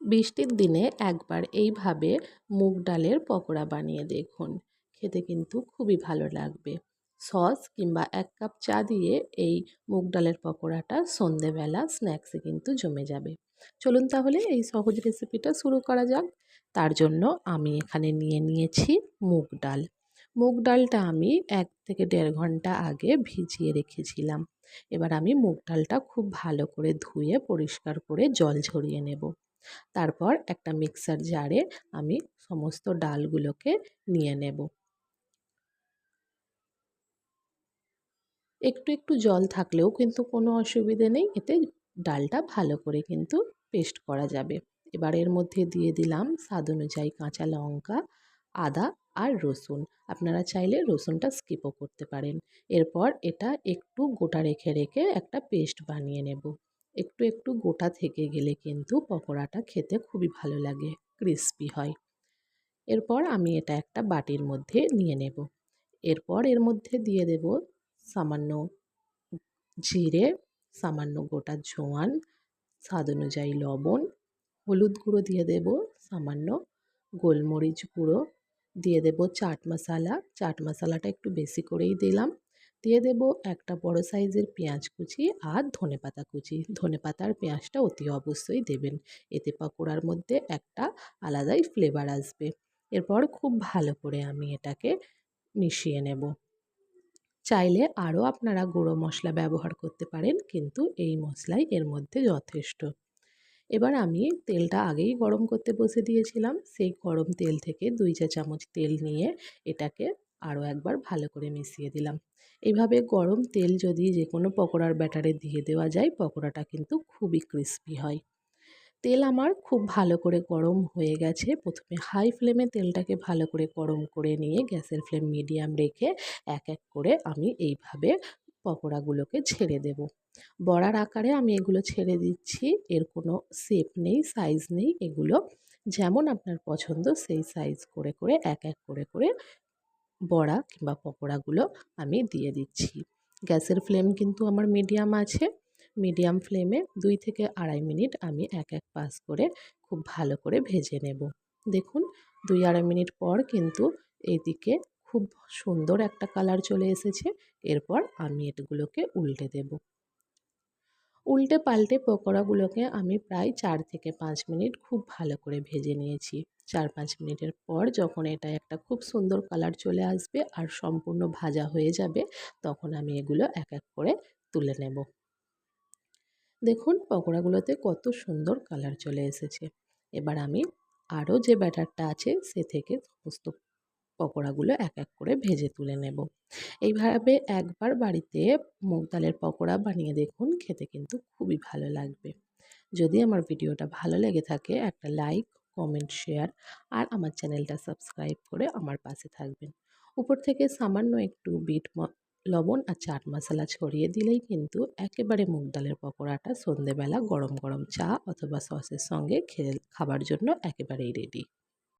বৃষ্টির দিনে একবার এইভাবে মুগ ডালের পকোড়া বানিয়ে দেখুন। খেতে কিন্তু খুবই ভালো লাগবে। সস কিংবা এক কাপ চা দিয়ে এই মুগ ডালের পকোড়াটা সন্ধেবেলা স্ন্যাক্সে কিন্তু জমে যাবে। চলুন তাহলে এই সহজ রেসিপিটা শুরু করা যাক। তার জন্য আমি এখানে নিয়ে নিয়েছি মুগ ডাল। মুগ ডালটা আমি এক থেকে দেড় ঘণ্টা আগে ভিজিয়ে রেখেছিলাম। এবার আমি মুগ ডালটা খুব ভালো করে ধুয়ে পরিষ্কার করে জল ঝরিয়ে নেব। তারপর একটা মিক্সার জারে আমি সমস্ত ডালগুলোকে নিয়ে নেব। একটু একটু জল থাকলেও কিন্তু কোনো অসুবিধে নেই, এতে ডালটা ভালো করে কিন্তু পেস্ট করা যাবে। এবার এর মধ্যে দিয়ে দিলাম স্বাদ অনুযায়ী কাঁচা লঙ্কা, আদা আর রসুন। আপনারা চাইলে রসুনটা স্কিপও করতে পারেন। এরপর এটা একটু গোটা রেখে রেখে একটা পেস্ট বানিয়ে নেব। একটু একটু গোটা থেকে গেলে কিন্তু পকোড়াটা খেতে খুবই ভালো লাগে ক্রিস্পি হয়। এরপর আমি এটা একটা বাটির মধ্যে নিয়ে নেব। এরপর এর মধ্যে দিয়ে দেব সামান্য জিরে, সামান্য গোটা জোয়ান, স্বাদ অনুযায়ী লবণ, হলুদ গুঁড়ো দিয়ে দেব সামান্য গোলমরিচ গুঁড়ো, দিয়ে দেব চাট মশালা। চাট মশালাটা একটু বেশি করেই দিলাম। দিয়ে দেব একটা বড় সাইজের পেঁয়াজ কুচি আর ধনে পাতা কুচি। ধনে পাতার পেঁয়াজটা অতি অবশ্যই দেবেন। এতে পকোড়ার মধ্যে একটা আলাদাই ফ্লেভার আসবে। এরপর খুব ভালো করে আমি এটাকে মিশিয়ে নেব। চাইলে আরও আপনারা গুঁড়ো মশলা ব্যবহার করতে পারেন, কিন্তু এই মশলাই এর মধ্যে যথেষ্ট। এবার আমি তেলটা আগেই গরম করতে বসে দিয়েছিলাম। সেই গরম তেল থেকে দুই চা চামচ তেল নিয়ে এটাকে আরও একবার ভালো করে মিশিয়ে দিলাম। এইভাবে গরম তেল যদি যে কোনো পকোড়ার ব্যাটারে দিয়ে দেওয়া যায়, পকোড়াটা কিন্তু খুবই ক্রিস্পি হয়। তেল আমার খুব ভালো করে গরম হয়ে গেছে। প্রথমে হাই ফ্লেমে তেলটাকে ভালো করে গরম করে নিয়ে গ্যাসের ফ্লেম মিডিয়াম রেখে এক এক করে আমি এইভাবে পকোড়াগুলোকে ছেড়ে দেব। বড়ার আকারে আমি এগুলো ছেড়ে দিচ্ছি। এর কোনো শেপ নেই সাইজ নেই। এগুলো যেমন আপনার পছন্দ, সেই সাইজ করে করে, এক এক করে করে বড়া কিংবা পকোড়াগুলো আমি দিয়ে দিচ্ছি। গ্যাসের ফ্লেম কিন্তু আমার মিডিয়াম আছে। মিডিয়াম ফ্লেমে দুই থেকে আড়াই মিনিট আমি এক এক পাস করে খুব ভালো করে ভেজে নেব। দেখুন, দুই আড়াই মিনিট পর কিন্তু এদিকে খুব সুন্দর একটা কালার চলে এসেছে। এরপর আমি এটগুলোকে উল্টে দেব। উল্টে পাল্টে পকোড়াগুলোকে আমি প্রায় চার থেকে পাঁচ মিনিট খুব ভালো করে ভেজে নিয়েছি। চার পাঁচ মিনিটের পর যখন এটা একটা খুব সুন্দর কালার চলে আসবে আর সম্পূর্ণ ভাজা হয়ে যাবে, তখন আমি এগুলো এক এক করে তুলে নেব। দেখুন পকোড়াগুলোতে কত সুন্দর কালার চলে এসেছে। এবার আমি আরও যে ব্যাটারটা আছে সে থেকে সমস্ত পকোড়াগুলো এক এক করে ভেজে তুলে নেব। এইভাবে একবার বাড়িতে মুগ ডালের পকোড়া বানিয়ে দেখুন, খেতে কিন্তু খুবই ভালো লাগবে। যদি আমার ভিডিওটা ভালো লেগে থাকে, একটা লাইক, কমেন্ট, শেয়ার আর আমার চ্যানেলটা সাবস্ক্রাইব করে আমার পাশে থাকবেন। উপর থেকে সামান্য একটু বিট লবণ আর চাট মশলা ছড়িয়ে দিলেই কিন্তু একেবারে মুগ ডালের পকোড়াটা সন্ধেবেলা গরম গরম চা অথবা সসের সঙ্গে খেয়ে খাবার জন্য একেবারেই রেডি